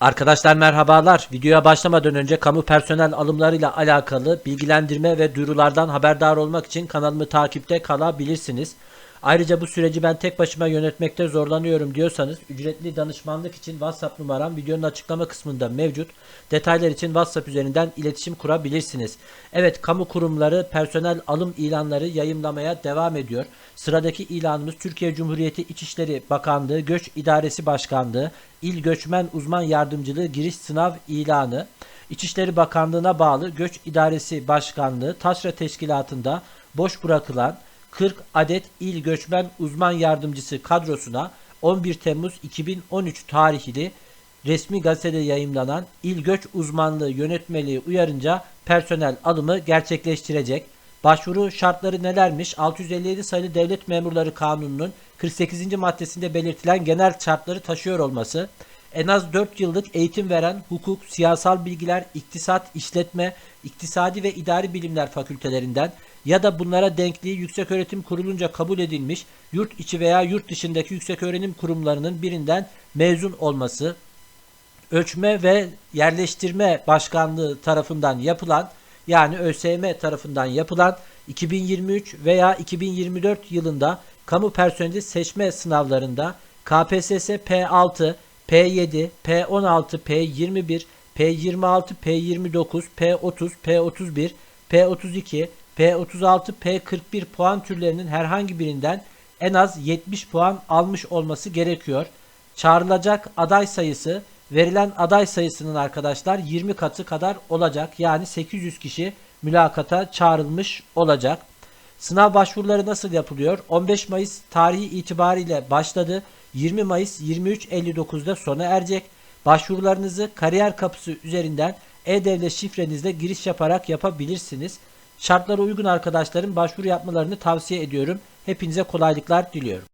Arkadaşlar merhabalar. Videoya başlamadan önce kamu personel alımlarıyla alakalı bilgilendirme ve duyurulardan haberdar olmak için kanalımı takipte kalabilirsiniz. Ayrıca bu süreci ben tek başıma yönetmekte zorlanıyorum diyorsanız ücretli danışmanlık için WhatsApp numaram videonun açıklama kısmında mevcut. Detaylar için WhatsApp üzerinden iletişim kurabilirsiniz. Evet kamu kurumları personel alım ilanları yayımlamaya devam ediyor. Sıradaki ilanımız Türkiye Cumhuriyeti İçişleri Bakanlığı Göç İdaresi Başkanlığı İl Göçmen Uzman Yardımcılığı giriş sınav ilanı. İçişleri Bakanlığı'na bağlı Göç İdaresi Başkanlığı Taşra Teşkilatı'nda boş bırakılan 40 adet il göçmen uzman yardımcısı kadrosuna 11 Temmuz 2013 tarihli resmi gazetede yayımlanan İl Göç Uzmanlığı Yönetmeliği uyarınca personel alımı gerçekleştirecek. Başvuru şartları nelermiş? 657 sayılı Devlet Memurları Kanunu'nun 48. maddesinde belirtilen genel şartları taşıyor olması, en az 4 yıllık eğitim veren hukuk, siyasal bilgiler, iktisat, işletme, iktisadi ve idari bilimler fakültelerinden ya da bunlara denkliği yükseköğretim kurulunca kabul edilmiş yurt içi veya yurt dışındaki yükseköğrenim kurumlarının birinden mezun olması, Ölçme ve Yerleştirme Başkanlığı tarafından yapılan yani ÖSYM tarafından yapılan 2023 veya 2024 yılında kamu personeli seçme sınavlarında KPSS P6, P7, P16, P21, P26, P29, P30, P31, P32, P36, P41 puan türlerinin herhangi birinden en az 70 puan almış olması gerekiyor. Çağrılacak aday sayısı verilen aday sayısının arkadaşlar 20 katı kadar olacak. Yani 800 kişi mülakata çağrılmış olacak. Sınav başvuruları nasıl yapılıyor? 15 Mayıs tarihi itibariyle başladı. 20 Mayıs 23.59'da sona erecek. Başvurularınızı kariyer kapısı üzerinden e-devlet şifrenizle giriş yaparak yapabilirsiniz. Şartlara uygun arkadaşların başvuru yapmalarını tavsiye ediyorum. Hepinize kolaylıklar diliyorum.